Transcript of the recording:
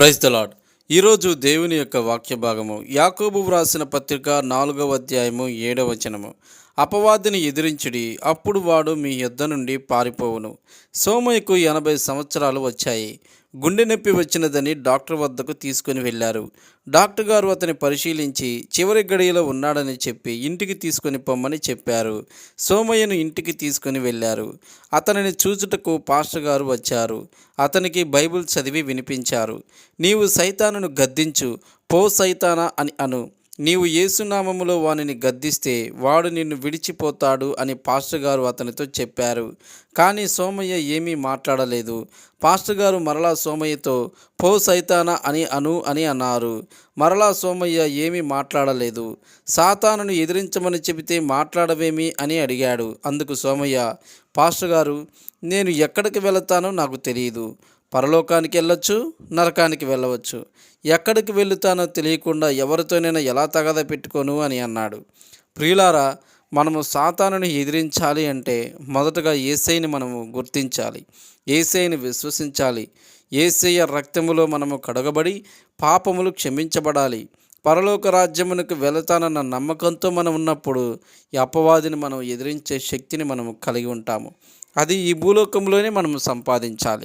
Praise the lord ఈరోజు దేవుని యొక్క వాక్య భాగము యాకోబు వ్రాసిన పత్రిక నాలుగవ అధ్యాయము ఏడవ వచనము. అపవాదిని ఎదిరించుడి అప్పుడు వాడు మీ యుద్ధ నుండి పారిపోవును. సోమయ్యకు ఎనభై సంవత్సరాలు వచ్చాయి. గుండె నొప్పి వచ్చినదని డాక్టర్ వద్దకు తీసుకుని వెళ్ళారు. డాక్టర్ గారు అతని పరిశీలించి చివరి గడియలో ఉన్నాడని చెప్పి ఇంటికి తీసుకొని పొమ్మని చెప్పారు. సోమయ్యను ఇంటికి తీసుకొని వెళ్ళారు. అతనిని చూచుటకు పాస్టర్ గారు వచ్చారు. అతనికి బైబిల్ చదివి వినిపించారు. నీవు సైతానును గద్దించు పో సైతానా అని అను. నీవు యేసునామములో వానిని గద్దిస్తే వాడు నిన్ను విడిచిపోతాడు అని పాస్టర్ గారు అతనితో చెప్పారు. కానీ సోమయ్య ఏమీ మాట్లాడలేదు. పాస్టర్ గారు మరలా సోమయ్యతో పో సైతానా అని అను అని అన్నారు. మరలా సోమయ్య ఏమీ మాట్లాడలేదు. సాతానును ఎదిరించమని చెబితే మాట్లాడవేమి అని అడిగాడు. అందుకు సోమయ్య పాస్టర్ గారు నేను ఎక్కడికి వెళతానో నాకు తెలియదు పరలోకానికి వెళ్ళొచ్చు నరకానికి వెళ్ళవచ్చు. ఎక్కడికి వెళుతానో తెలియకుండా ఎవరితోనైనా ఎలా తగద పెట్టుకోను అని అన్నాడు. ప్రియులారా మనము సాతానుని ఎదిరించాలి అంటే మొదటగా ఏసైని మనము గుర్తించాలి. ఏసైని విశ్వసించాలి. ఏసయ్య రక్తములో మనము కడగబడి పాపములు క్షమించబడాలి. పరలోక రాజ్యమునకు వెళతానన్న నమ్మకంతో మనం ఉన్నప్పుడు ఈ అపవాదిని మనం ఎదిరించే శక్తిని మనము కలిగి ఉంటాము. అది ఈ భూలోకంలోనే మనము సంపాదించాలి.